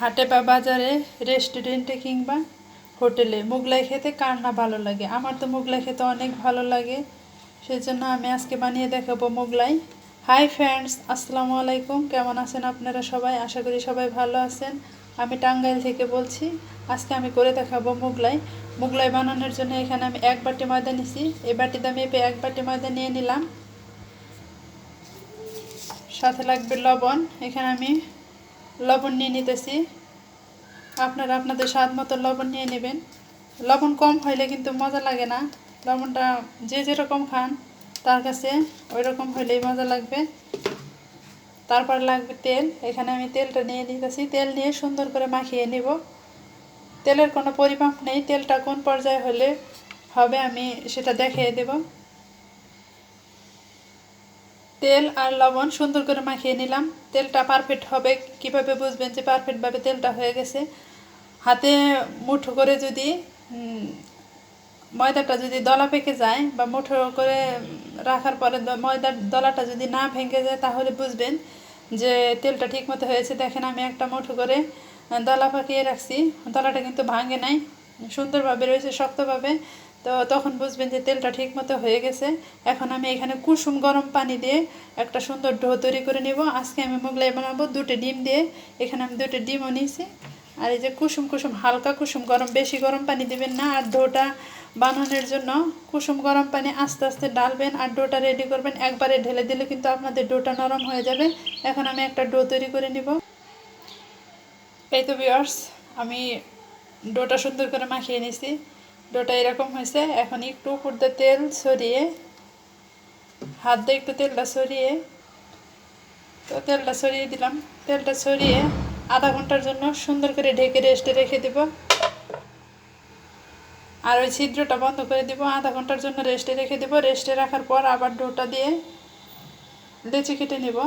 হাটে বা বাজারে রেস্টুরেন্টে কিংবা হোটেলে মোগলাই খেতে কার না ভালো লাগে? আমার তো মোগলাই খেতে অনেক ভালো লাগে। সেই জন্য আমি আজকে বানিয়ে দেখাবো মোগলাই। হাই ফ্রেন্ডস আসসালামু আলাইকুম। কেমন আছেন আপনারা সবাই? আশা করি সবাই ভালো আছেন। আমি টাঙ্গাইল থেকে বলছি, আজকে আমি করে দেখাবো মোগলাই। মোগলাই বানানোর জন্য এখানে আমি এক বাটি ময়দা নিছি। এই বাটিতে আমি এক বাটি ময়দা নিয়ে নিলাম। সাথে লাগবে লবণ। এখানে আমি লবণ নিয়ে নিতেছি। আপনারা আপনাদের স্বাদ মতো লবণ নিয়ে নেবেন। লবণ কম হইলে কিন্তু মজা লাগে না। লবণটা যে যেরকম খান, তার কাছে ওই রকম হইলেই মজা লাগবে। তারপর লাগবে তেল। এখানে আমি তেলটা নিয়ে নিতেছি। তেল নিয়ে সুন্দর করে মাখিয়ে নেব। তেলের কোনো পরিমাপ নেই। তেলটা কোন পর্যায়ে হলে হবে আমি সেটা দেখিয়ে দেব। তেল আর লবণ সুন্দর করে মাখিয়ে নিলাম। তেলটা পারফেক্ট হবে। কীভাবে বুঝবেন যে পারফেক্টভাবে তেলটা হয়ে গেছে? হাতে মুঠো করে যদি ময়দাটা যদি দলা পেকে যায় বা মুঠো করে রাখার পরে ময়দার দলাটা যদি না ভেঙে যায়, তাহলে বুঝবেন যে তেলটা ঠিক মতো হয়েছে। দেখেন আমি একটা মুঠো করে দলা পাকিয়ে রাখছি। দলাটা কিন্তু ভাঙে নাই। সুন্দরভাবে রয়েছে, শক্তভাবে। তো তখন বুঝবেন যে তেলটা ঠিক মতো হয়ে গেছে। এখন আমি এখানে কুসুম গরম পানি দিয়ে একটা সুন্দর ডো তৈরি করে নিব। আজকে আমি মোগলাই বানাবো দুটো ডিম দিয়ে। এখানে আমি দুটো ডিমও নিয়েছি। আর এই যে কুসুম কুসুম, হালকা কুসুম, গরম, বেশি গরম পানি দিবেন না। আর ডোটা বানানোর জন্য কুসুম গরম পানি আস্তে আস্তে ডালবেন আর ডোটা রেডি করবেন। একবারে ঢেলে দিলে কিন্তু আপনাদের ডোটা নরম হয়ে যাবে। এখন আমি একটা ডো তৈরি করে নিব। এই তো বিয়ার্স আমি ডোটা সুন্দর করে মাখিয়ে নিছি ডোটা এরকম হয়েছে। এখন একটু দিয়ে তেল ছড়িয়ে, হাত দিয়ে একটু তেলটা ছড়িয়ে, তো তেলটা ছড়িয়ে দিলাম। তেলটা ছড়িয়ে আধা ঘণ্টার জন্য সুন্দর করে ঢেকে রেস্টে রেখে দিব। আর ওই ছিদ্রটা বন্ধ করে দিব, আধা ঘণ্টার জন্য রেস্টে রেখে দিব। রেস্টে রাখার পর আবার ডোটা দিয়ে লেচি কেটে নিব।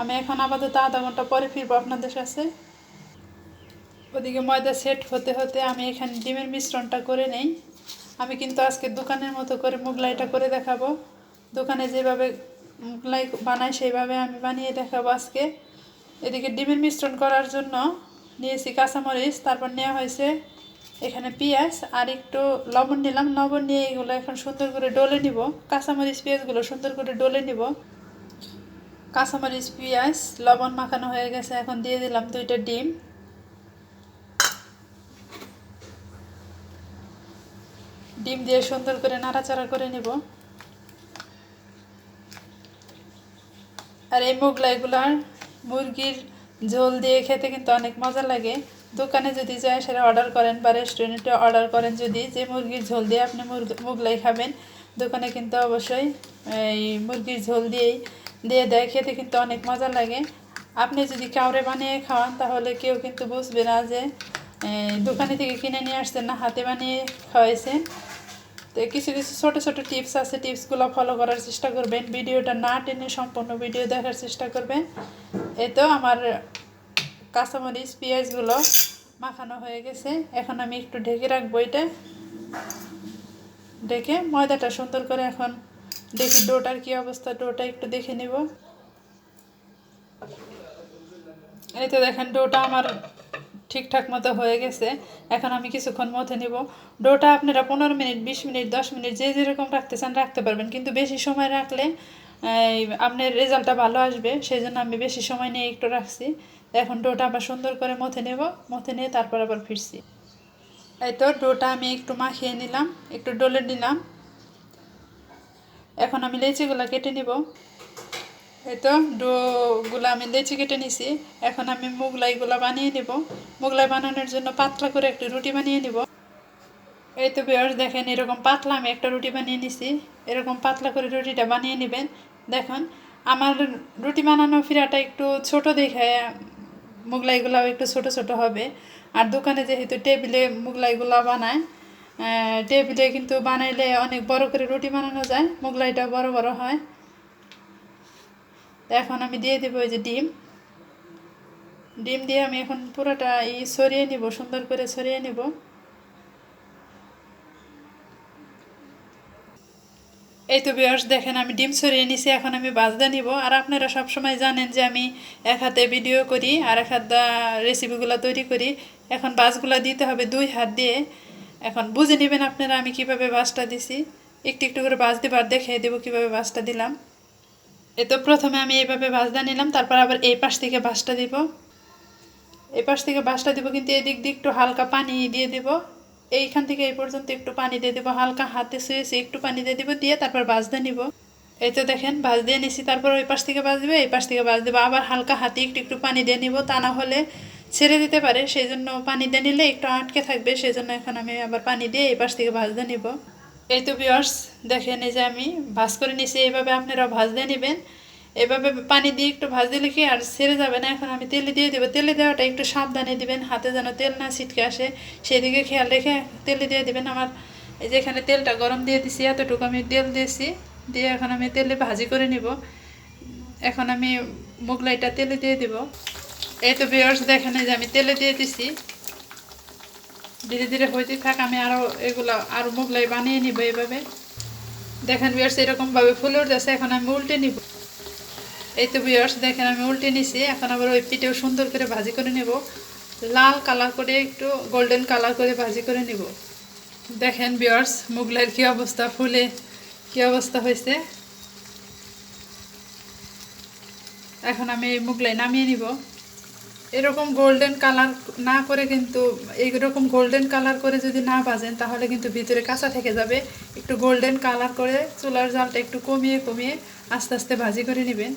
আমি এখন আপাতত আধা ঘণ্টা পরে ফিরবো, আপনাদের কাছে। ওদিকে ময়দা সেট হতে হতে আমি এখানে ডিমের মিশ্রণটা করে নেই। আমি কিন্তু আজকে দোকানের মতো করে মোগলাইটা করে দেখাবো। দোকানে যেভাবে মোগলাই বানাই সেইভাবে আমি বানিয়ে দেখাবো আজকে। এদিকে ডিমের মিশ্রণ করার জন্য নিয়েছি কাঁচামরিচ, তারপর নেওয়া হয়েছে এখানে পেঁয়াজ আর একটু লবণ নিলাম। লবণ নিয়ে এগুলো এখন সুন্দর করে ডলে নিব। কাঁচামরিচ পেঁয়াজগুলো সুন্দর করে ডলে নিব। কাঁচামরিচ, পেঁয়াজ, লবণ মাখানো হয়ে গেছে। এখন দিয়ে দিলাম দুইটা ডিম। ডিম দিয়ে সুন্দর করে নাড়াচাড়া করে নিব। আর এই মোগলাইগুলার মুরগির ঝোল দিয়ে খেতে কিন্তু অনেক মজা লাগে। দোকানে যদি যায় সেটা অর্ডার করেন বা রেস্টুরেন্টে অর্ডার করেন যদি, যে মুরগির ঝোল দিয়ে আপনি মোগলাই খাবেন, দোকানে কিন্তু অবশ্যই এই মুরগির ঝোল দিয়েই দিয়ে দেয়, খেতে কিন্তু অনেক মজা লাগে। আপনি যদি কাউরে বানিয়ে খাওয়ান, তাহলে কেউ কিন্তু বুঝবে না যে দোকানে থেকে কিনে নিয়ে আসছেন না, হাতে বানিয়ে খাওয়াইছেন। তো কিছু কিছু ছোটো ছোটো টিপস আছে টিপসগুলো ফলো করার চেষ্টা করবেন। ভিডিওটা না টেনে সম্পূর্ণ ভিডিও দেখার চেষ্টা করবেন। এই তো আমার কাঁচামরিচ পেঁয়াজগুলো মাখানো হয়ে গেছে। এখন আমি একটু ঢেকে রাখব এটা। ঢেকে ময়দাটা সুন্দর করে এখন দেখি ডোটার কি অবস্থা, ডোটা একটু দেখে নিব। এই তো দেখেন ডোটা আমার ঠিকঠাক মতো হয়ে গেছে, এখন আমি কিছুক্ষণ মধ্যে নিব। ডোটা আপনারা পনেরো মিনিট, বিশ মিনিট, দশ মিনিট যে যেরকম রাখতে চান রাখতে পারবেন, কিন্তু বেশি সময় রাখলে আপনার রেজাল্টটা ভালো আসবে সেই জন্য আমি বেশি সময় নিয়ে একটু রাখছি। এখন ডোটা আবার সুন্দর করে মথে নেব, মথে নিয়ে তারপর আবার ফিরছি। এই তো ডোটা আমি একটু মাখিয়ে নিলাম, একটু ডলে নিলাম। এখন আমি লেচিগুলো কেটে নিব। এই তো ডোগুলো আমি লেচি কেটে নিছি। এখন আমি মুগলাইগুলো বানিয়ে নিব। মুগলাই বানানোর জন্য পাতলা করে একটা রুটি বানিয়ে নিব। এই তো বেয়ার দেখেন এরকম পাতলা আমি একটা রুটি বানিয়ে নিছি। এরকম পাতলা করে রুটিটা বানিয়ে নেবেন। দেখুন, আমার রুটি বানানো ফিরাটা একটু ছোট দেখে মুগলাইগুলাও একটু ছোট ছোট হবে। আর দোকানে যেহেতু টেবিলে মুগলাইগুলো বানায় টেবিলে কিন্তু বানাইলে অনেক বড় করে রুটি বানানো যায়। মুগলাইটা বড় বড় হয়। তো এখন আমি দিয়ে দেবো ওই যে ডিম। ডিম দিয়ে আমি এখন পুরোটা ই সরিয়ে নিব, সুন্দর করে সরিয়ে নিব। এই তো বিয়ার্স দেখেন আমি ডিম ছড়িয়ে নিছি, এখন আমি বাজদা নিব। আর আপনারা সব সময় জানেন যে আমি এক হাতে ভিডিও করি, আর এক হাত রেসিপিগুলো তৈরি করি। এখন বাসগুলো দিতে হবে দুই হাত দিয়ে। এখন বুঝে নেবেন আপনারা আমি কীভাবে বাসটা দিছি। একটু একটু করে বাস দিবার দেখে দেবো কীভাবে বাসটা দিলাম। এ তো প্রথমে আমি এইভাবে বাসদা নিলাম, তারপর আবার এই পাশ থেকে বাসটা দিব। এই পাশ থেকে বাসটা দিব কিন্তু এদিক দিয়ে একটু হালকা পানি দিয়ে দিব। এইখান থেকে এই পর্যন্ত একটু পানি দিয়ে দিব, হালকা হাতে শুয়েছি একটু পানি দিয়ে দিব, দিয়ে তারপর বাজতে নিব। এই তো দেখেন বাজ দিয়ে নিছি, তারপর ওই পাশ থেকে বাজ দিবে, এই পাশ থেকে বাজ দেবো। আবার হালকা হাতে একটু একটু পানি দিয়ে নিব, তা না হলে ছেড়ে দিতে পারে। সেই জন্য পানি দিয়ে নিলে একটু আটকে থাকবে, সেই জন্য এখন আমি আবার পানি দিয়ে এই পাশ থেকে ভাজ নিব। এই তো বিয়ার্স দেখেন এই যে আমি ভাজ করে নিছি এইভাবে আপনারা ভাজ দিয়ে নেবেন। এভাবে পানি দিয়ে একটু ভাজ দিলে কি আর ছেড়ে যাবে না? এখন আমি তেলে দিয়ে দেবো। তেলে দেওয়াটা একটু সাবধানে দিবেন, হাতে যেন তেল না ছিটকে আসে। সেদিকে খেয়াল রেখে তেলে দিয়ে দিবেন। আমার এই যে এখানে তেলটা গরম দিয়ে দিছি, এতটুকু আমি তেল দিয়েছি। দিয়ে এখন আমি তেলে ভাজি করে নিব। এখন আমি মোগলাইটা তেলে দিয়ে দিব। এই তো বিয়ার্স দেখেন যে আমি তেলে দিয়ে দিছি। ধীরে ধীরে হইতে থাক, আমি আরও এগুলো আরও মোগলাই বানিয়ে নিব এইভাবে। দেখেন বিয়ার্স এরকমভাবে ফুলে উঠতেছে, এখন আমি উল্টে নিব। এই তো বিয়ার্স দেখেন আমি উল্টে নিছি, এখন আবার ওই পিঠেও সুন্দর করে ভাজি করে নেব। লাল কালার করে, একটু গোল্ডেন কালার করে ভাজি করে নিব। দেখেন বিয়ার্স মুগলাইয়ের কী অবস্থা, ফুলে কী অবস্থা হয়েছে? এখন আমি এই মুগলাই নামিয়ে নিব। এরকম গোল্ডেন কালার না করে কিন্তু, এইরকম গোল্ডেন কালার করে যদি না বাজেন, তাহলে কিন্তু ভিতরে কাঁচা থেকে যাবে। একটু গোল্ডেন কালার করে চুলার জালটা একটু কমিয়ে কমিয়ে আস্তে আস্তে ভাজি করে নেবেন।